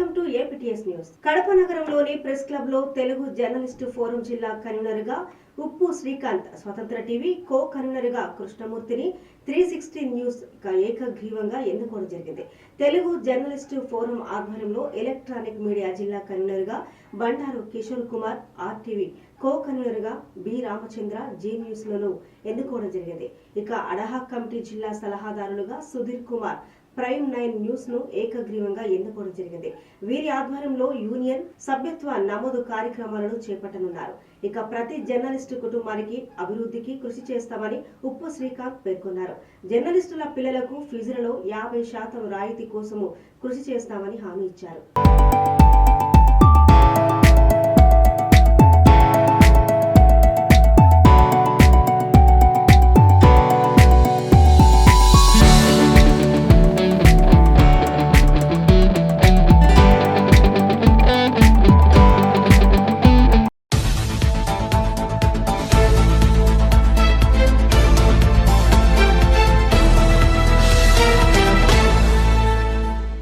ఎంపీటీఎస్ news. Kadapa నగరంలోని press క్లబ్లో Telugu journalist forum జిల్లా కన్వీనర్గా ఉప్పు శ్రీకాంత్ స్వతంత్ర టీవీ కో కన్వీనర్గా కృష్ణమూర్తిని త్రీ సిక్స్టీ న్యూస్ ఏకగ్రీవంగా ఎన్నుకోవడం జరిగింది. తెలుగు జర్నలిస్ట్ ఫోరం ఆధ్వర్యంలో ఎలక్ట్రానిక్ మీడియా జిల్లా కన్వీనర్గా బండారు కిషోర్ కుమార్ ఆర్టీవీ కో కన్వీనర్గా బి రామచంద్ర జీ న్యూస్లను ఎన్నుకోవడం జరిగింది. ఇక అడహా కమిటీ జిల్లా సలహాదారులుగా సుధీర్ కుమార్ ప్రైమ్ నైన్ న్యూస్ను ఏకగ్రీవంగా ఎన్నుకోవడం జరిగింది. వీరి ఆధ్వర్యంలో యూనియన్ సభ్యత్వ నమోదు కార్యక్రమాలను చేపట్టనున్నారు. ఇక ప్రతి జర్నలిస్టు కుటుంబానికి అభివృద్ధికి కృషి చేస్తామని ఉప్పు శ్రీకాంత్ పేర్కొన్నారు. జర్నలిస్టుల పిల్లలకు ఫీజులలో యాభై శాతం రాయితీ కోసము కృషి చేస్తామని హామీ ఇచ్చారు.